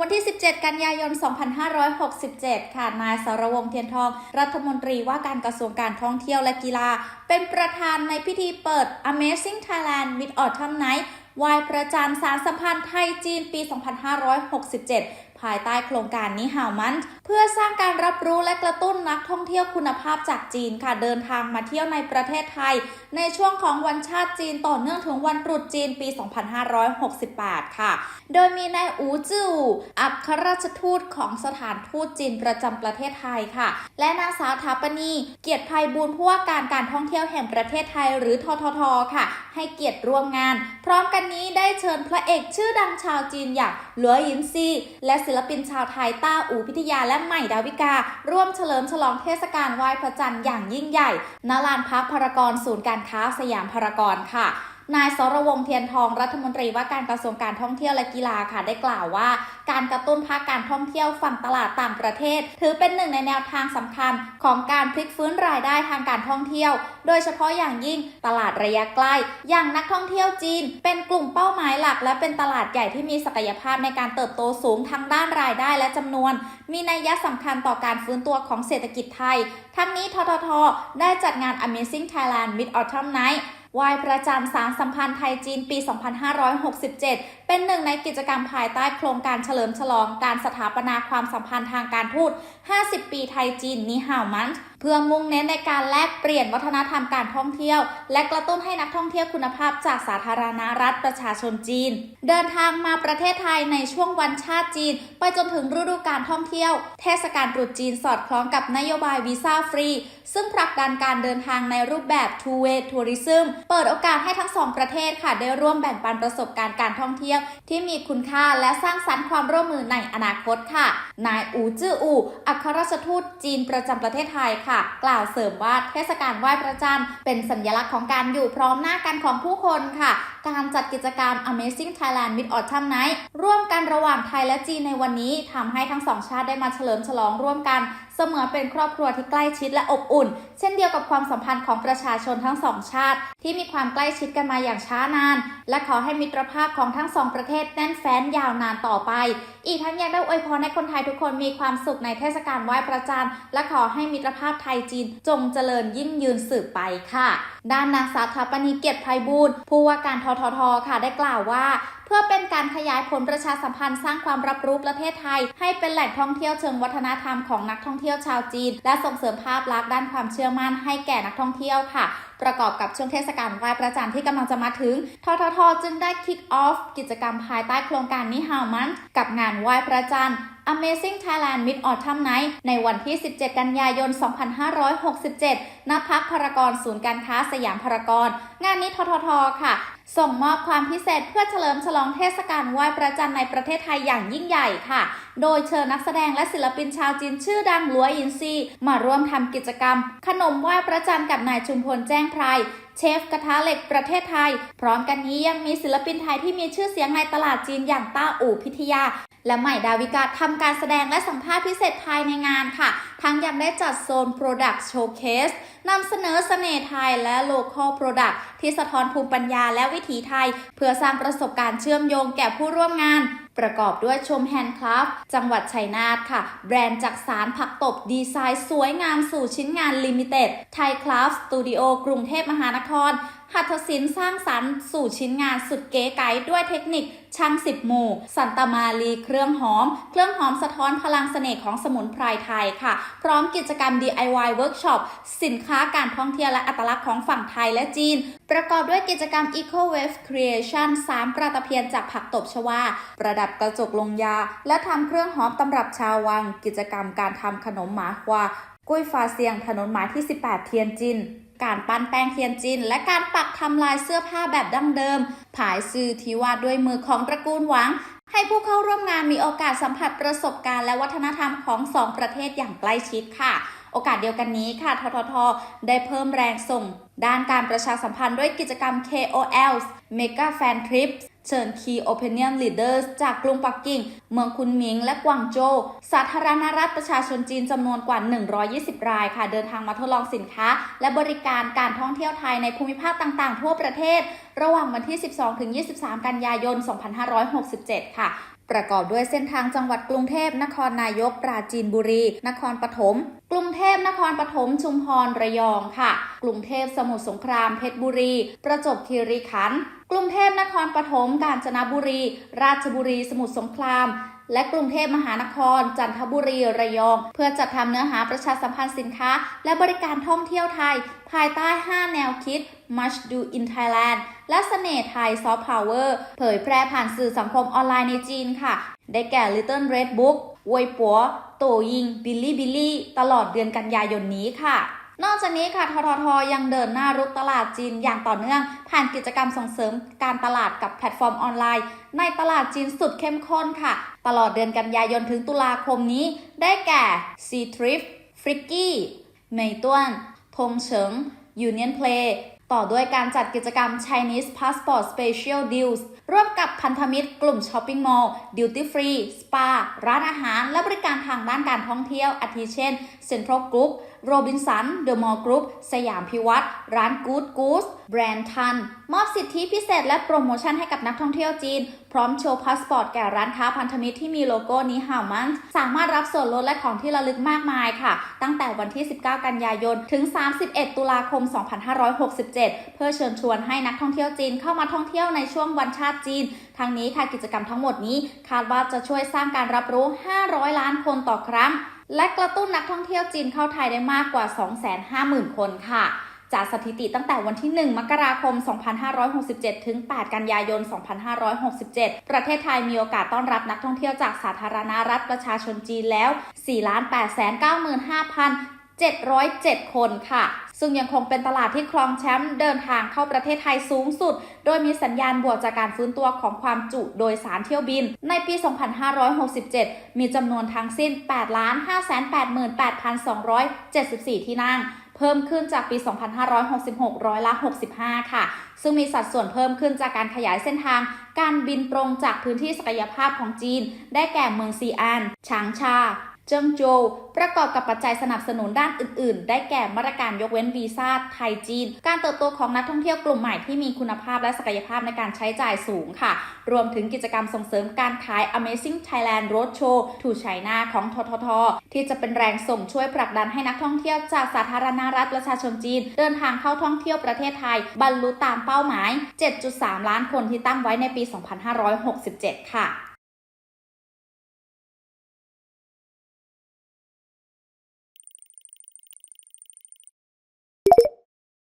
วันที่ 17 กันยายน 2567 ค่ะ นายสรวงเทียนทอง รัฐมนตรีว่าการกระทรวงการท่องเที่ยวและกีฬา เป็นประธานในพิธีเปิด Amazing Thailand Mid Autumn Night วายประจันสารสัมพันธ์ไทยจีนปี 2567 ภายใต้โครงการนี้ฮาวมันเพื่อสร้างการรับรู้และกระตุ้นนักท่องเที่ยวคุณภาพจากจีนค่ะเดินทางมาเที่ยวในประเทศไทย ในช่วงของวันชาติจีนต่อเนื่องถึงวันตรุษจีนปี 2568 ค่ะ โดยมีนายอูจืออัครราชทูตของสถานทูตจีนประจำประเทศไทยค่ะ และนางสาวถาปนีเกียรติภัยบูลย์ผู้ว่าการการท่องเที่ยวแห่งประเทศไทยหรือทททค่ะ ให้เกียรติร่วมงาน พร้อมกันนี้ได้เชิญพระเอกชื่อดังชาวจีนอย่างหลัวหยินซีและศิลปินชาวไทยต้าอูพิทยาและใหม่ดาวิกา ร่วมเฉลิมฉลองเทศกาลไหว้พระจันทร์อย่างยิ่งใหญ่ณลานพักพารากอนศูนย์การค้าสยามพารากอนค่ะ นายสรวงเทียนทองรัฐมนตรีว่าการกระทรวงการท่องเที่ยวและกีฬาค่ะได้กล่าวว่า การกระตุ้นภาคการท่องเที่ยวฝั่งตลาดต่างประเทศ ถือเป็นหนึ่งในแนวทางสำคัญของการพลิกฟื้นรายได้ทางการท่องเที่ยว โดยเฉพาะอย่างยิ่งตลาดระยะใกล้ อย่างนักท่องเที่ยวจีน เป็นกลุ่มเป้าหมายหลัก และเป็นตลาดใหญ่ที่มีศักยภาพในการเติบโตสูงทั้งด้านรายได้และจำนวน มีนัยยะสำคัญต่อการฟื้นตัวของเศรษฐกิจไทย ทั้งนี้ทททได้จัดงาน Amazing Thailand Mid Autumn Night วายประจันทร์สารสัมพันธ์ไทยจีนปี 2567 เป็นหนึ่งในกิจกรรมภายใต้โครงการเฉลิมฉลองการสถาปนาความสัมพันธ์ทางการทูต 50 ปีไทยจีนนิฮาวมันเพื่อมุ่งเน้นในการแลกเปลี่ยนวัฒนธรรมการท่องเที่ยว และกระตุ้นให้นักท่องเที่ยวคุณภาพจากสาธารณรัฐประชาชนจีน เดินทางมาประเทศไทยในช่วงวันชาติจีน ไปจนถึงฤดูการท่องเที่ยว เทศกาลตรุษจีนสอดคล้องกับนโยบายวีซ่าฟรี ซึ่งผลักดันการเดินทางในรูปแบบ two way tourism เปิดโอกาสให้ทั้งสองประเทศค่ะได้ร่วมแบ่งปันประสบการณ์การท่องเที่ยวที่มีคุณค่าและสร้างสรรค์ความร่วมมือในอนาคตค่ะ นายอูจื้ออู อัครราชทูตจีนประจำประเทศไทยค่ะ กล่าวเสริมว่าเทศกาลไหว้พระจันทร์เป็นสัญลักษณ์ของการอยู่พร้อมหน้ากันของผู้คนค่ะการจัดกิจกรรม Amazing Thailand Mid Autumn Night ร่วมกันระหว่างไทยและจีนในวันนี้ทำให้ทั้งสองชาติได้มาเฉลิมฉลองร่วมกันเสมือนเป็นครอบครัวที่ใกล้ชิดและอบอุ่น เช่นเดียวกับความสัมพันธ์ของประชาชนทั้งสองชาติ ที่มีความใกล้ชิดกันมาอย่างช้านาน และขอให้มิตรภาพของทั้งสองประเทศแน่นแฟ้นยาวนานต่อไป อีกทั้งยังได้อวยพรให้คนไทยทุกคนมีความสุขในเทศกาลไหว้พระจันทร์และขอให้มิตรภาพไทยจีนจงเจริญยิ่งยืนสืบไปค่ะ ด้านนางสาวถาปนีเกียรติไพบูลย์ผู้ว่าการทททค่ะได้กล่าวว่า เพื่อเป็นการขยายผลประชาสัมพันธ์สร้างความรับรู้ประเทศไทย ให้เป็นแหล่งท่องเที่ยวเชิงวัฒนธรรมของนักท่องเที่ยวชาวจีน และส่งเสริมภาพลักษณ์ด้านความเชื่อมั่นให้แก่นักท่องเที่ยวค่ะ ประกอบกับช่วงเทศกาลไหว้พระจันทร์ที่กำลังจะมาถึงทททจึงได้ kick off กิจกรรมภายใต้โครงการนิฮาวมันกับงานไหว้พระจันทร์ Amazing Thailand Mid Autumn Night ในวันที่ 17 กันยายน 2567 ณ พักพารากอนศูนย์การค้าสยามพารากอนงานนี้ททท ค่ะ ส่งมอบความพิเศษเพื่อเฉลิมฉลองเทศกาลไหว้พระจันทร์ในประเทศไทยอย่างยิ่งใหญ่ค่ะ โดยเชิญนักแสดงและศิลปินชาวจีนชื่อดังหลัวอินซีมาร่วมทำกิจกรรม ขนมไหว้พระจันทร์กับนายชุมพลแจ้งไพรเชฟกระทะเหล็กประเทศไทย พร้อมกันนี้ยังมีศิลปินไทยที่มีชื่อเสียงในตลาดจีนอย่างต้าอู่พิทยา และใหม่ดาวิกาทำการแสดงและสัมภาษณ์พิเศษภายในงานค่ะ ทั้งยังได้จัดโซน Product Showcase นำเสนอเสน่ห์ไทยและ Local Product ที่สะท้อนภูมิปัญญาและวิถีไทย เพื่อสร้างประสบการณ์เชื่อมโยงแก่ผู้ร่วมงาน ประกอบด้วยชมแฮนด์คราฟจังหวัดชัยนาทค่ะ แบรนด์จากสารผักตบดีไซน์สวยงามสู่ชิ้นงานลิมิเต็ดไทยคราฟสตูดิโอกรุงเทพมหานคร หัตถศิลป์สร้างสรรค์สู่ชิ้นงานสุดเก๋ไก๋ด้วยเทคนิคช่างสิบหมู่ สันตมาลีเครื่องหอม เครื่องหอมสะท้อนพลังเสน่ห์ของสมุนไพรไทยค่ะ พร้อมกิจกรรม DIY Workshop สินค้าการท่องเที่ยวและอัตลักษณ์ของฝั่งไทยและจีน ประกอบด้วยกิจกรรม Eco Wave Creation สามปลาตะเพียนจากผักตบชวา ประดับกระจกลงยา และทำเครื่องหอมตำรับชาววัง กิจกรรมการทำขนมหมาควา กุ้ยฟาเซียงถนนหมายที่ 18 เทียนจิน การปั้นแป้งเทียนจิน และการปักทำลายเสื้อผ้าแบบดั้งเดิม ผายซื่อที่วาดด้วยมือของตระกูลหวัง ให้ผู้เข้าร่วมงานมีโอกาสสัมผัสประสบการณ์และวัฒนธรรมของสองประเทศอย่างใกล้ชิดค่ะโอกาสเดียวกันนี้ค่ะ ททท ได้เพิ่มแรงส่ง ด้านการประชาสัมพันธ์ด้วยกิจกรรม KOLs Mega Fan Trips เชิญ Key Opinion Leaders จากกรุงปักกิ่ง เมืองคุนหมิง และกวางโจวสาธารณรัฐประชาชนจีนจำนวนกว่า 120 รายค่ะ เดินทางมาทดลองสินค้า และบริการการท่องเที่ยวไทยในภูมิภาคต่างๆ ทั่วประเทศ ระหว่างวันที่ 12-23 กันยายน 2567 ค่ะประกอบด้วยเส้นทางจังหวัดกรุงเทพ นครนายก ปราจีนบุรี นครปฐม กรุงเทพ นครปฐม ชุมพร ระยองค่ะ กรุงเทพ สมุทรสงคราม เพชรบุรี ประจวบคีรีขันธ์ กรุงเทพนครปฐมกาญจนบุรี ราชบุรี สมุทรสงครามและกรุงเทพมหานคร จันทบุรี ระยอง เพื่อจัดทำเนื้อหาประชาสัมพันธ์สินค้า และบริการท่องเที่ยวไทย ภายใต้ 5 แนวคิด Much Do in Thailand และเสน่ห์ไทย Soft Power เผยแพร่ผ่านสื่อสังคมออนไลน์ในจีนค่ะ ได้แก่ Little Red Book เวยปัว โตยิง บิลลี่บิลลี่ ตลอดเดือนกันยายนนี้ค่ะ นอกจากนี้ค่ะทททยังเดินหน้ารุกตลาดจีนอย่างต่อเนื่อง ผ่านกิจกรรมส่งเสริมการตลาดกับแพลตฟอร์มออนไลน์ ในตลาดจีนสุดเข้มข้นค่ะ ตลอดเดือนกันยายนถึงตุลาคมนี้ ได้แก่ C Trip f r i c k y เมยต้วนทงเฉิง Union Play ต่อด้วยการจัดกิจกรรม Chinese Passport Special Deals ร่วมกับพันธมิตรกลุ่มช้อปปิ้งมอลล์ Duty Free Spa ร้านอาหาร และบริการทางด้านการท่องเที่ยวอาทิเช่น Central Group โรบินสัน เดอะมอลล์กรุ๊ป สยามพิวัตรร้าน Good Goose แบรนด์ทัน มอบสิทธิพิเศษและโปรโมชั่นให้กับนักท่องเที่ยวจีน พร้อมโชว์พาสปอร์ตแก่ร้านค้าพันธมิตรที่มีโลโก้นี้ห่าวมันสามารถรับส่วนลดและของที่ระลึกมากมายค่ะ ตั้งแต่วันที่ 19 กันยายน ถึง 31 ตุลาคม 2567 เพื่อเชิญชวนให้นักท่องเที่ยวจีนเข้ามาท่องเที่ยวในช่วงวันชาติจีน ทางนี้ค่ะกิจกรรมทั้งหมดนี้ คาดว่าจะช่วยสร้างการรับรู้ 500 ล้านคนต่อครั้ง และกระตุ้นนักท่องเที่ยวจีนเข้าไทยได้มากกว่า 250,000 คนค่ะ จากสถิติตั้งแต่วันที่ 1 มกราคม 2567 ถึง 8 กันยายน 2567 ประเทศไทยมีโอกาสต้อนรับนักท่องเที่ยวจากสาธารณรัฐประชาชนจีนแล้ว 4,895,707 คนค่ะ ซึ่งยังคงเป็นตลาดที่ครองแชมป์เดินทางเข้าประเทศไทยสูงสุด โดยมีสัญญาณบวกจากการฟื้นตัวของความจุโดยสารเที่ยวบิน ในปี 2567 มีจำนวนทั้งสิ้น 8,588,274 ที่นั่งเพิ่มขึ้นจากปี 2566 ร้อยละ 65 ค่ะ ซึ่งมีสัดส่วนเพิ่มขึ้นจากการขยายเส้นทาง การบินตรงจากพื้นที่ศักยภาพของจีน ได้แก่เมืองซีอานฉางชา เจิ้งโจวประกอบกับปัจจัยสนับสนุนด้านอื่น ๆ ได้แก่มาตรการยกเว้นวีซ่าไทยจีน การเติบโตของนักท่องเที่ยวกลุ่มใหม่ที่มีคุณภาพและศักยภาพในการใช้จ่ายสูงค่ะ รวมถึงกิจกรรมส่งเสริมการขาย Amazing Thailand Roadshow to China ของททท ที่จะเป็นแรงส่งช่วยผลักดันให้นักท่องเที่ยวจากสาธารณรัฐประชาชนจีน เดินทางเข้าท่องเที่ยวประเทศไทย บรรลุตามเป้าหมาย 7.3 ล้านคนที่ตั้งไว้ในปี 2567 ค่ะ